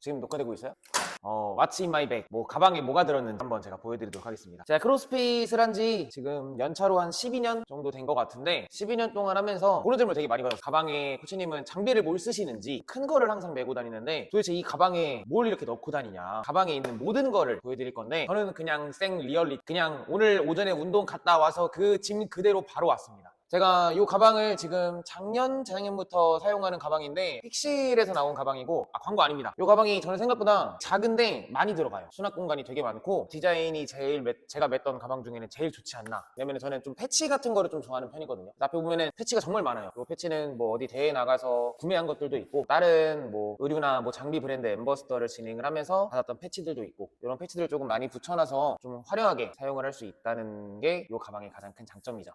지금 녹화되고 있어요? 어, What's in my bag? 뭐 가방에 뭐가 들었는지 한번 제가 보여드리도록 하겠습니다. 제가 크로스핏을 한 지 지금 연차로 한 12년 정도 된 것 같은데 12년 동안 하면서 그런 질문을 되게 많이 받아요. 가방에 코치님은 장비를 뭘 쓰시는지 큰 거를 항상 메고 다니는데 도대체 이 가방에 뭘 이렇게 넣고 다니냐? 가방에 있는 모든 거를 보여드릴 건데 저는 그냥 생 리얼리 그냥 오늘 오전에 운동 갔다 와서 그 짐 그대로 바로 왔습니다. 제가 이 가방을 지금 작년, 재작년부터 사용하는 가방인데 픽실에서 나온 가방이고 아 광고 아닙니다. 이 가방이 저는 생각보다 작은데 많이 들어가요. 수납 공간이 되게 많고 디자인이 제일 매- 제가 맸던 가방 중에는 제일 좋지 않나. 왜냐면 저는 좀 패치 같은 거를 좀 좋아하는 편이거든요. 앞에 보면은 패치가 정말 많아요. 이 패치는 뭐 어디 대회 나가서 구매한 것들도 있고 다른 뭐 의류나 뭐 장비 브랜드 엠버스더를 진행을 하면서 받았던 패치들도 있고 이런 패치들을 조금 많이 붙여놔서 좀 화려하게 사용을 할 수 있다는 게 이 가방의 가장 큰 장점이죠.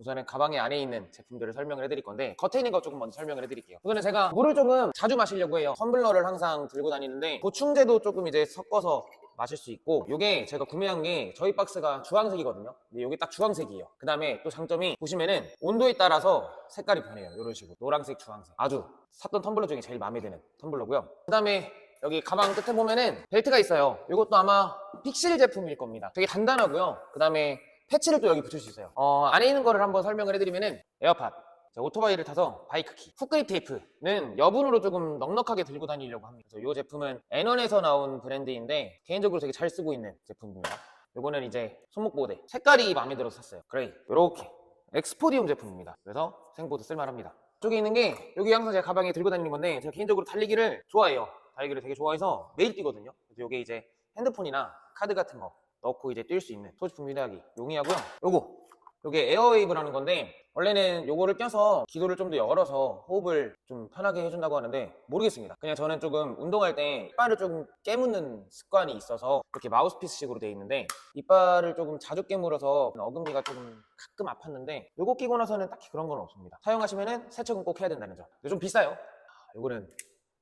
우선은 가방의 안에 있는 제품들을 설명을 해드릴 건데 겉에 있는 거 조금 먼저 설명을 해드릴게요. 우선은 제가 물을 조금 자주 마시려고 해요. 텀블러를 항상 들고 다니는데 보충제도 조금 이제 섞어서 마실 수 있고 이게 제가 구매한 게 저희 박스가 주황색이거든요. 근데 이게 딱 주황색이에요. 그 다음에 또 장점이 보시면은 온도에 따라서 색깔이 변해요. 이런 식으로 노란색, 주황색 아주 샀던 텀블러 중에 제일 마음에 드는 텀블러고요. 그 다음에 여기 가방 끝에 보면은 벨트가 있어요. 이것도 아마 픽실 제품일 겁니다. 되게 단단하고요. 그 다음에 패치를 또 여기 붙일 수 있어요. 어, 안에 있는 거를 한번 설명을 해드리면은 에어팟. 오토바이를 타서 바이크 키. 훅그립 테이프는 여분으로 조금 넉넉하게 들고 다니려고 합니다. 이 제품은 애넌에서 나온 브랜드인데 개인적으로 되게 잘 쓰고 있는 제품입니다. 요거는 이제 손목 보호대. 색깔이 마음에 들어서 샀어요. 그레이. 요렇게. 엑스포디움 제품입니다. 그래서 생보드 쓸만합니다. 쪽에 있는 게 여기 항상 제가 가방에 들고 다니는 건데 제가 개인적으로 달리기를 좋아해요. 달리기를 되게 좋아해서 매일 뛰거든요. 그래서 요게 이제 핸드폰이나 카드 같은 거 넣고 이제 뛸 수 있는 소지품 휴대하기 용이하고요. 요거 요게 에어웨이브라는 건데 원래는 요거를 껴서 기도를 좀 더 열어서 호흡을 좀 편하게 해준다고 하는데 모르겠습니다. 그냥 저는 조금 운동할 때 이빨을 좀 깨무는 습관이 있어서 이렇게 마우스피스식으로 되어 있는데 이빨을 조금 자주 깨물어서 어금니가 조금 가끔 아팠는데 요거 끼고 나서는 딱히 그런 건 없습니다. 사용하시면은 세척은 꼭 해야 된다는 점. 근데 좀 비싸요. 아, 요거는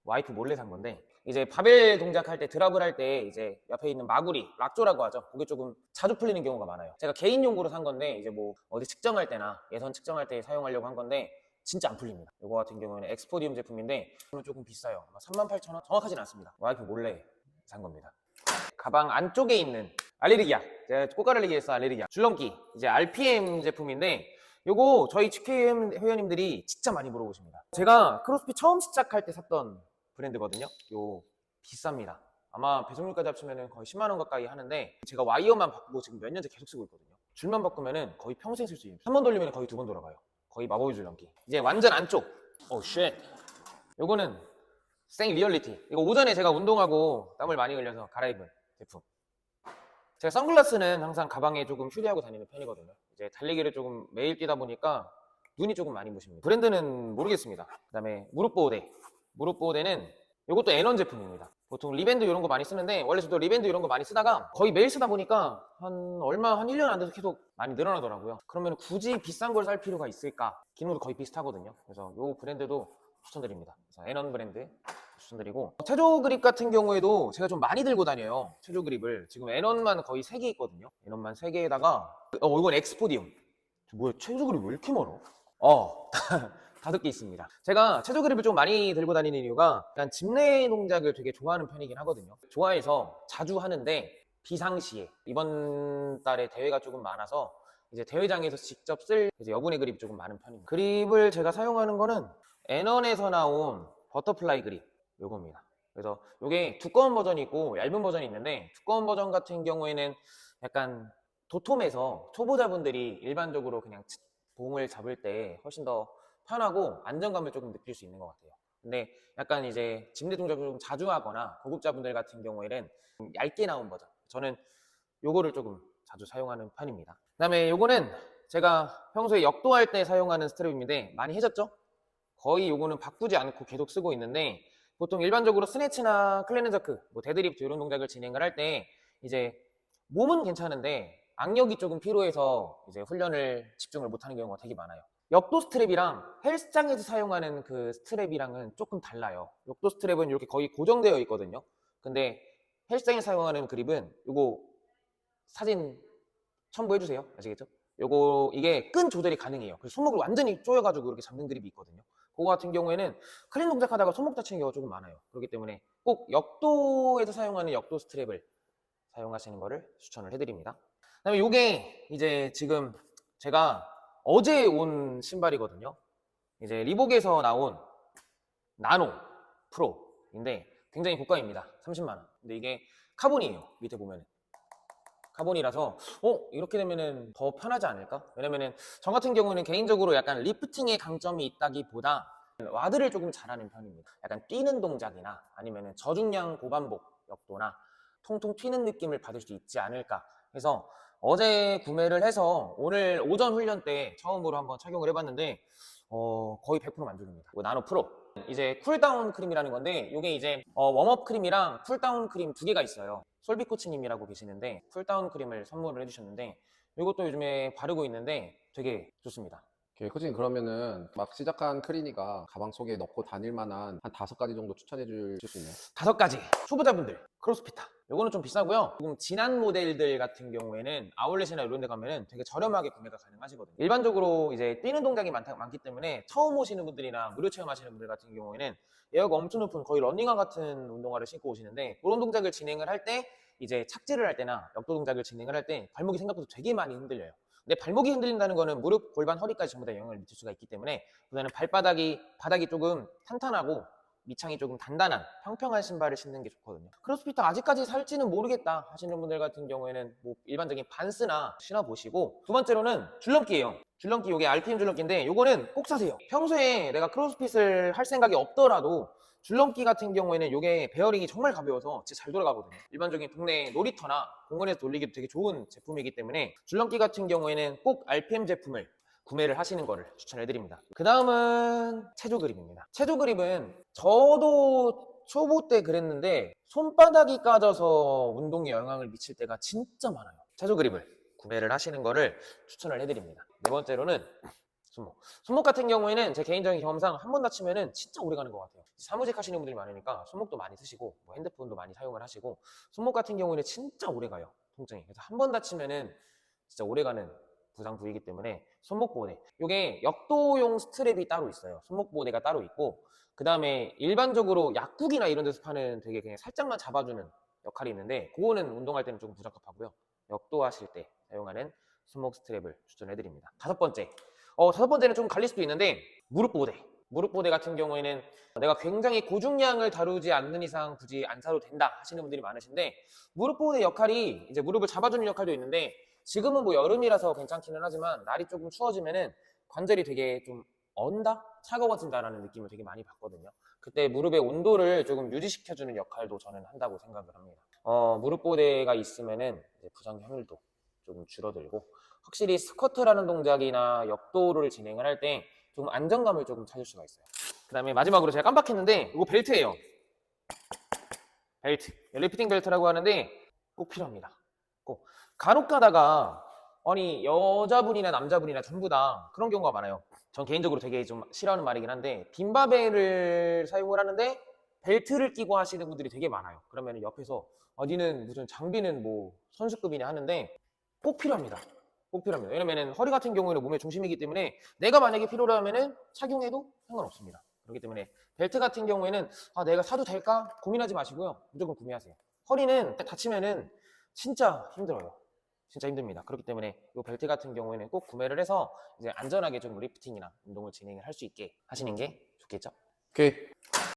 와이프 몰래 산 건데 이제 바벨 동작할 때 드랍을 할 때 이제 옆에 있는 마구리 락조라고 하죠. 그게 조금 자주 풀리는 경우가 많아요. 제가 개인 용구로 산 건데 이제 뭐 어디 측정할 때나 예선 측정할 때 사용하려고 한 건데 진짜 안 풀립니다. 이거 같은 경우에는 엑스포디움 제품인데 조금 비싸요. 아마 38,000원? 정확하진 않습니다. 와이프 몰래 산 겁니다. 가방 안쪽에 있는 알레르기야 제가 꽃가르르기에서 알레르기야 줄넘기. 이제 RPM 제품인데 요거 저희 GKM 회원님들이 진짜 많이 물어보십니다. 제가 크로스핏 처음 시작할 때 샀던 브랜드거든요. 요 비쌉니다. 아마 배송료까지 합치면 거의 10만 원 가까이 하는데 제가 와이어만 바꾸고 지금 몇 년째 계속 쓰고 있거든요. 줄만 바꾸면 거의 평생 쓸 수 있는. 한번 돌리면 거의 두 번 돌아가요. 거의 마법의 줄 넘기. 이제 완전 안쪽. 오 쉣. 요거는 생 리얼리티. 이거 오전에 제가 운동하고 땀을 많이 흘려서 갈아입은 제품. 제가 선글라스는 항상 가방에 조금 휴대하고 다니는 편이거든요. 이제 달리기를 조금 매일 뛰다 보니까 눈이 조금 많이 부십니다. 브랜드는 모르겠습니다. 그 다음에 무릎 보호대. 무릎 보호대는 이것도 애넌 제품입니다. 보통 리밴드 이런 거 많이 쓰는데 원래 저도 리밴드 이런 거 많이 쓰다가 거의 매일 쓰다 보니까 한 얼마 한 1년 안 돼서 계속 많이 늘어나더라고요. 그러면 굳이 비싼 걸 살 필요가 있을까? 기능도 거의 비슷하거든요. 그래서 이 브랜드도 추천드립니다. 그래서 애넌 브랜드 추천드리고 체조 그립 같은 경우에도 제가 좀 많이 들고 다녀요. 체조 그립을 지금 애넌만 거의 3개 있거든요. 애넌만 3개에다가 어 이건 엑스포디움. 뭐야 체조 그립 왜 이렇게 멀어? 어 다섯 개 있습니다. 제가 체조 그립을 좀 많이 들고 다니는 이유가 약간 집내 동작을 되게 좋아하는 편이긴 하거든요. 좋아해서 자주 하는데 비상시에 이번 달에 대회가 조금 많아서 이제 대회장에서 직접 쓸 여분의 그립이 조금 많은 편입니다. 그립을 제가 사용하는 거는 애넌에서 나온 버터플라이 그립 요겁니다. 그래서 요게 두꺼운 버전이 있고 얇은 버전이 있는데 두꺼운 버전 같은 경우에는 약간 도톰해서 초보자분들이 일반적으로 그냥 봉을 잡을 때 훨씬 더 편하고 안정감을 조금 느낄 수 있는 것 같아요. 근데 약간 이제 집내 동작을 좀 자주 하거나 고급자분들 같은 경우에는 좀 얇게 나온 버전. 저는 요거를 조금 자주 사용하는 편입니다. 그다음에 요거는 제가 평소에 역도할 때 사용하는 스트랩인데 많이 해졌죠? 거의 요거는 바꾸지 않고 계속 쓰고 있는데 보통 일반적으로 스네치나 클레는저크, 뭐 데드리프트 이런 동작을 진행을 할 때 이제 몸은 괜찮은데 악력이 조금 필요해서 이제 훈련을 집중을 못하는 경우가 되게 많아요. 역도 스트랩이랑 헬스장에서 사용하는 그 스트랩이랑은 조금 달라요. 역도 스트랩은 이렇게 거의 고정되어 있거든요. 근데 헬스장에서 사용하는 그립은 이거 사진 첨부해 주세요. 아시겠죠? 요거 이게 끈 조절이 가능해요. 그래서 손목을 완전히 조여가지고 이렇게 잡는 그립이 있거든요. 그거 같은 경우에는 클린 동작하다가 손목 다치는 경우가 조금 많아요. 그렇기 때문에 꼭 역도에서 사용하는 역도 스트랩을 사용하시는 거를 추천을 해드립니다. 그다음에 이게 이제 지금 제가 어제 온 신발이거든요. 이제 리복에서 나온 나노 프로인데 굉장히 고가입니다. 30만 원. 근데 이게 카본이에요. 밑에 보면은. 카본이라서 어 이렇게 되면은 더 편하지 않을까? 왜냐면은 저 같은 경우는 개인적으로 약간 리프팅의 강점이 있다기보다 와드를 조금 잘하는 편입니다. 약간 뛰는 동작이나 아니면은 저중량 고반복 역도나 통통 튀는 느낌을 받을 수 있지 않을까 해서 어제 구매를 해서 오늘 오전 훈련 때 처음으로 한번 착용을 해봤는데 어, 거의 100% 만족입니다. 이거 나노 프로. 이제 쿨다운 크림이라는 건데 이게 이제 어, 웜업 크림이랑 쿨다운 크림 두 개가 있어요. 솔비 코치님이라고 계시는데 쿨다운 크림을 선물을 해주셨는데 이것도 요즘에 바르고 있는데 되게 좋습니다. 오케이, 코치님 그러면은 막 시작한 크리니가 가방 속에 넣고 다닐 만한 한 다섯 가지 정도 추천해 주실 수 있나요? 다섯 가지. 초보자분들 크로스피터 요거는 좀 비싸고요. 조금 진한 모델들 같은 경우에는 아울렛이나 이런 데 가면은 되게 저렴하게 구매가 가능하시거든요. 일반적으로 이제 뛰는 동작이 많다, 많기 때문에 처음 오시는 분들이나 무료 체험하시는 분들 같은 경우에는 에어가 엄청 높은 거의 런닝화 같은 운동화를 신고 오시는데 그런 동작을 진행을 할 때 이제 착지를 할 때나 역도 동작을 진행을 할 때 발목이 생각보다 되게 많이 흔들려요 근데 발목이 흔들린다는 거는 무릎, 골반, 허리까지 전부 다 영향을 미칠 수가 있기 때문에 그다는 발바닥이 바닥이 조금 탄탄하고 밑창이 조금 단단한 평평한 신발을 신는 게 좋거든요. 크로스피터 아직까지 살지는 모르겠다 하시는 분들 같은 경우에는 뭐 일반적인 반스나 신어보시고 두 번째로는 줄넘기예요. 줄넘기 요게 RPM 줄넘기인데 요거는 꼭 사세요. 평소에 내가 크로스핏을 할 생각이 없더라도 줄넘기 같은 경우에는 요게 베어링이 정말 가벼워서 진짜 잘 돌아가거든요. 일반적인 동네 놀이터나 공원에서 돌리기도 되게 좋은 제품이기 때문에 줄넘기 같은 경우에는 꼭 RPM 제품을 구매를 하시는 거를 추천해드립니다. 그 다음은 체조 그립입니다. 체조 그립은 저도 초보 때 그랬는데 손바닥이 까져서 운동에 영향을 미칠 때가 진짜 많아요. 체조 그립을 구매를 하시는 거를 추천을 해드립니다. 네 번째로는 손목. 손목 같은 경우에는 제 개인적인 경험상 한 번 다치면은 진짜 오래 가는 것 같아요. 사무직 하시는 분들이 많으니까 손목도 많이 쓰시고 뭐 핸드폰도 많이 사용을 하시고 손목 같은 경우에는 진짜 오래 가요. 통증이. 그래서 한 번 다치면은 진짜 오래 가는 부상 부위이기 때문에 손목 보호대. 이게 역도용 스트랩이 따로 있어요. 손목 보호대가 따로 있고 그 다음에 일반적으로 약국이나 이런 데서 파는 되게 그냥 살짝만 잡아주는 역할이 있는데 그거는 운동할 때는 조금 부적합하고요. 역도하실 때 사용하는 손목 스트랩을 추천해드립니다. 다섯 번째. 어, 다섯 번째는 좀 갈릴 수도 있는데 무릎 보호대. 무릎 보호대 같은 경우에는 내가 굉장히 고중량을 다루지 않는 이상 굳이 안 사도 된다 하시는 분들이 많으신데 무릎 보호대 역할이 이제 무릎을 잡아주는 역할도 있는데 지금은 뭐 여름이라서 괜찮기는 하지만 날이 조금 추워지면은 관절이 되게 좀 언다? 차가워진다라는 느낌을 되게 많이 받거든요. 그때 무릎의 온도를 조금 유지시켜주는 역할도 저는 한다고 생각을 합니다. 어, 무릎 보호대가 있으면은 부상 확률도 조금 줄어들고 확실히 스쿼트라는 동작이나 역도를 진행을 할때좀 안정감을 조금 찾을 수가 있어요. 그 다음에 마지막으로 제가 깜빡했는데 이거 벨트예요. 벨트. 리프팅 벨트라고 하는데 꼭 필요합니다. 꼭. 간혹 가다가 아니 여자분이나 남자분이나 전부 다 그런 경우가 많아요. 전 개인적으로 되게 좀 싫어하는 말이긴 한데 빈바벨을 사용을 하는데 벨트를 끼고 하시는 분들이 되게 많아요. 그러면 옆에서 아, 니는 무슨 장비는 뭐 선수급이냐 하는데 꼭 필요합니다. 꼭 필요합니다. 왜냐면은 허리 같은 경우에는 몸의 중심이기 때문에 내가 만약에 필요하면은 착용해도 상관없습니다. 그렇기 때문에 벨트 같은 경우에는 아 내가 사도 될까 고민하지 마시고요. 무조건 구매하세요. 허리는 다치면은 진짜 힘들어요. 진짜 힘듭니다. 그렇기 때문에 이 벨트 같은 경우에는 꼭 구매를 해서 이제 안전하게 좀 리프팅이나 운동을 진행을 할 수 있게 하시는 게 좋겠죠. 오케이